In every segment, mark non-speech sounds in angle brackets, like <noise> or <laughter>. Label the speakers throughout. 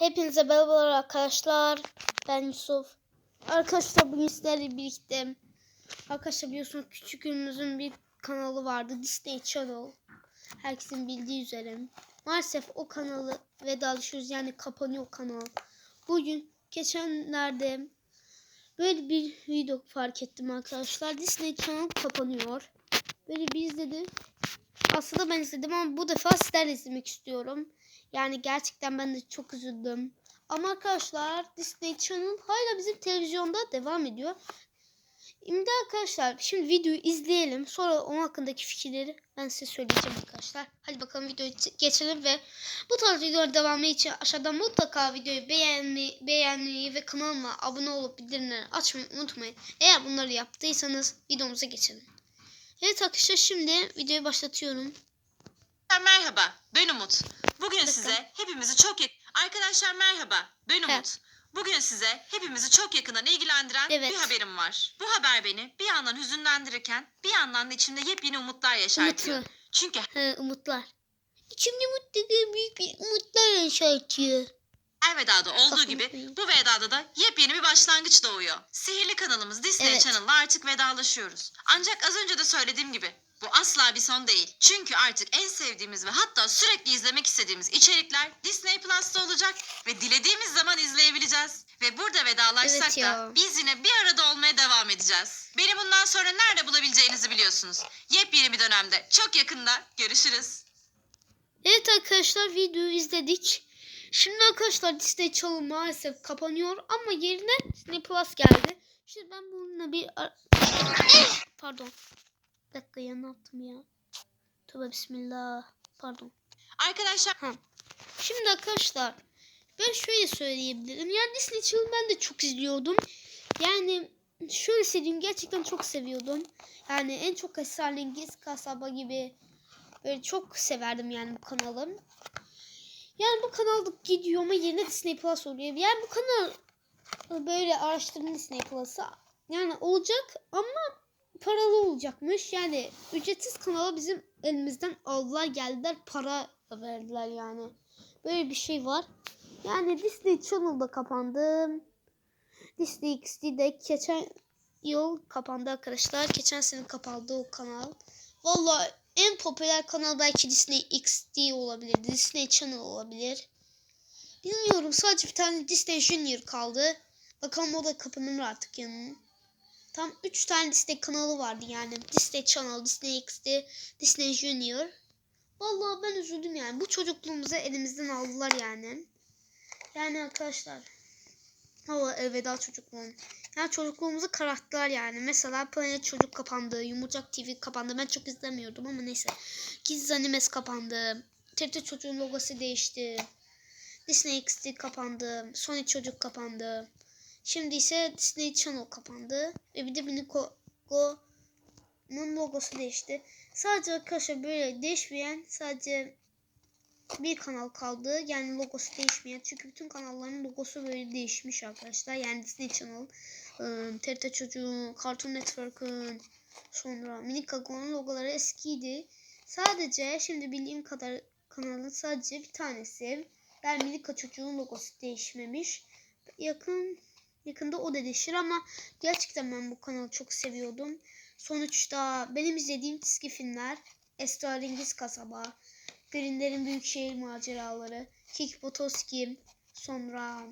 Speaker 1: Hepinize merhabalar arkadaşlar. Ben Yusuf. Arkadaşlar bugün sizlerle birlikte arkadaşlar biliyorsunuz küçükümüzün bir kanalı vardı. Disney Channel. Herkesin bildiği üzere. Maalesef o kanalı vedalaşıyoruz. Yani kapanıyor kanal. Bugün geçenlerde böyle bir video fark ettim arkadaşlar. Disney Channel kapanıyor. Böyle bir izledim. Aslında ben izledim ama bu defa sizlerle izlemek istiyorum. Yani gerçekten ben de çok üzüldüm. Ama arkadaşlar Disney Channel hala bizim televizyonda devam ediyor. Şimdi arkadaşlar şimdi videoyu izleyelim. Sonra onun hakkındaki fikirleri ben size söyleyeceğim arkadaşlar. Hadi bakalım videoyu geçelim ve bu tarz videolar devamı için aşağıdan mutlaka videoyu beğenmeyi, beğenmeyi ve kanalıma abone olup bildirimleri açmayı unutmayın. Eğer bunları yaptıysanız videomuza geçelim. Evet arkadaşlar şimdi videoyu başlatıyorum.
Speaker 2: Merhaba, ben Umut. Bugün size hepimizi çok yak- Arkadaşlar merhaba, ben Umut. Bugün size hepimizi çok yakından ilgilendiren
Speaker 1: Evet.
Speaker 2: bir haberim var. Bu haber beni bir yandan hüzünlendirirken bir yandan da içimde yepyeni umutlar yaşartıyor.
Speaker 1: Umutlu.
Speaker 2: Çünkü
Speaker 1: He, umutlar. İçimde mutlu büyük bir umutlar yaşatıyor.
Speaker 2: her vedada olduğu gibi bu vedada da yepyeni bir başlangıç doğuyor. Sihirli kanalımız Disney
Speaker 1: Evet.
Speaker 2: Channel'la artık vedalaşıyoruz. Ancak az önce de söylediğim gibi bu asla bir son değil. Çünkü artık en sevdiğimiz ve hatta sürekli izlemek istediğimiz içerikler Disney Plus'ta olacak ve dilediğimiz zaman izleyebileceğiz. Ve burada vedalaşsak
Speaker 1: Evet ya.
Speaker 2: da biz yine bir arada olmaya devam edeceğiz. Beni bundan sonra nerede bulabileceğinizi biliyorsunuz. Yepyeni bir dönemde çok yakında görüşürüz.
Speaker 1: Evet arkadaşlar videoyu izledik. Şimdi arkadaşlar Disney Channel maalesef kapanıyor ama yerine Disney Plus geldi. Şimdi ben bununla bir ar- pardon. Bir dakika ya ne yaptım ya? Tövbe bismillah. Pardon.
Speaker 2: Arkadaşlar
Speaker 1: Ha. Şimdi arkadaşlar ben şöyle söyleyebilirim. Yani Disney Channel ben de çok izliyordum. Yani şöyle söyleyeyim gerçekten çok seviyordum. Yani en çok Esrarengiz Kasaba gibi böyle çok severdim yani bu kanalı. Yani bu kanalda gidiyor ama yerine Disney Plus oluyor. Yani bu kanal böyle araştırma Disney Plus'ı yani olacak ama paralı olacakmış. Yani ücretsiz kanala bizim elimizden aldılar geldiler para verdiler yani. Böyle bir şey var. Yani Disney Channel da kapandı. Disney XD de geçen yıl kapandı arkadaşlar. Geçen sene kapandı o kanal. Vallahi en popüler kanal belki Disney XD olabilir. Disney Channel olabilir. Bilmiyorum sadece bir tane Disney Junior kaldı. Bakalım o da kapanır artık yanına. Tam 3 tane Disney kanalı vardı yani. Disney Channel, Disney XD, Disney Junior. Vallahi ben üzüldüm yani. Bu çocukluğumuzu elimizden aldılar yani. Yani arkadaşlar. Valla elveda çocukluğum. Yani çocukluğumuzu kararttılar yani. Mesela Planet Çocuk kapandı. Yumurcak TV kapandı. Ben çok izlemiyordum ama neyse. Kids Animes kapandı. TRT Çocuğun logosu değişti. Disney XD kapandı. Sonic Çocuk kapandı. Şimdi ise Disney Channel kapandı. Ve bir de Ninjago'nun logosu değişti. Sadece arkadaşlar böyle değişmeyen sadece bir kanal kaldı. Yani logosu değişmeyen. Çünkü bütün kanalların logosu böyle değişmiş arkadaşlar. Yani Disney Channel, ıı, TRT Çocuğu, Cartoon Network'ın, sonra Minikago'nun logoları eskiydi. Sadece şimdi bildiğim kadar kanalın sadece bir tanesi. Yani Minika Çocuğun logosu değişmemiş. Yakın yakında o da değişir ama gerçekten ben bu kanalı çok seviyordum. Sonuçta benim izlediğim çizgi filmler Esrarengiz Kasaba, Grinder'in Büyükşehir Maceraları, Kik Botoski, sonra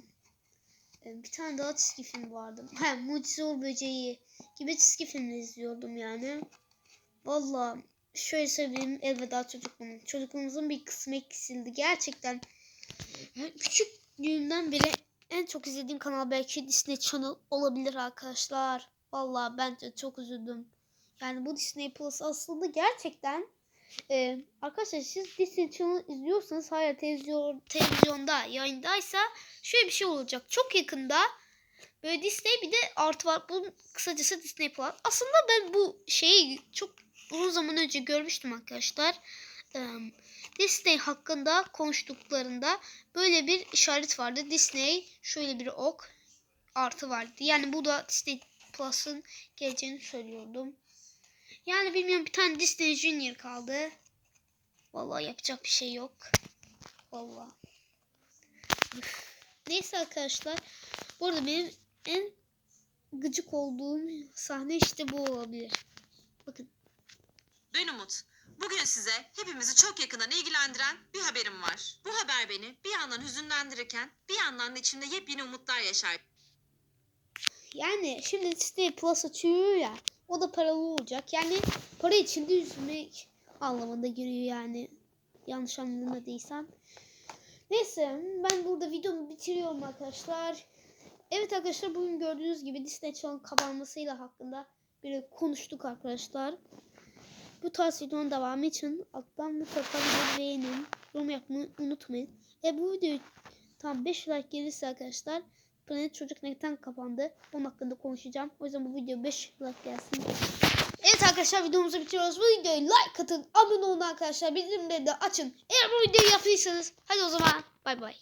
Speaker 1: e, bir tane daha çizgi film vardı. <laughs> Ha, Mucize Uğur Böceği gibi çizgi filmler izliyordum yani. Valla şöyle söyleyeyim elveda çocukluğum. Çocukluğumuzun bir kısmı eksildi. Gerçekten küçüklüğümden beri en çok izlediğim kanal belki Disney Channel olabilir arkadaşlar. Valla ben de çok üzüldüm. Yani bu Disney Plus aslında gerçekten e, arkadaşlar siz Disney Channel izliyorsanız hala televizyon, televizyonda yayındaysa şöyle bir şey olacak. Çok yakında böyle Disney bir de artı var. Bunun kısacası Disney Plus. Aslında ben bu şeyi çok uzun zaman önce görmüştüm arkadaşlar. Disney hakkında konuştuklarında böyle bir işaret vardı. Disney şöyle bir ok artı vardı. Yani bu da Disney Plus'ın geleceğini söylüyordum. Yani bilmiyorum bir tane Disney Junior kaldı. Vallahi yapacak bir şey yok. Vallahi. Üf. Neyse arkadaşlar. Bu arada benim en gıcık olduğum sahne işte bu olabilir. Bakın.
Speaker 2: Ben Umut. Bugün size hepimizi çok yakından ilgilendiren bir haberim var. Bu haber beni bir yandan hüzünlendirirken bir yandan da içimde yepyeni umutlar yaşar.
Speaker 1: Yani şimdi Disney Plus açıyor ya. O da paralı olacak. Yani para içinde üzülmek anlamında giriyor yani. Yanlış anlamadıysam. Neyse ben burada videomu bitiriyorum arkadaşlar. Evet arkadaşlar bugün gördüğünüz gibi Disney Channel kapanmasıyla hakkında bir konuştuk arkadaşlar. Bu tarz videonun devamı için alttan mutlaka videoyu beğenin. Yorum yapmayı unutmayın. E bu video tam 5 like gelirse arkadaşlar Planet Çocuk neden kapandı? Onun hakkında konuşacağım. O yüzden bu video 5 like gelsin. Evet arkadaşlar videomuzu bitiriyoruz. Bu videoyu like atın, abone olun arkadaşlar. Bildirimleri de açın. Eğer bu videoyu yaptıysanız hadi o zaman bay bay.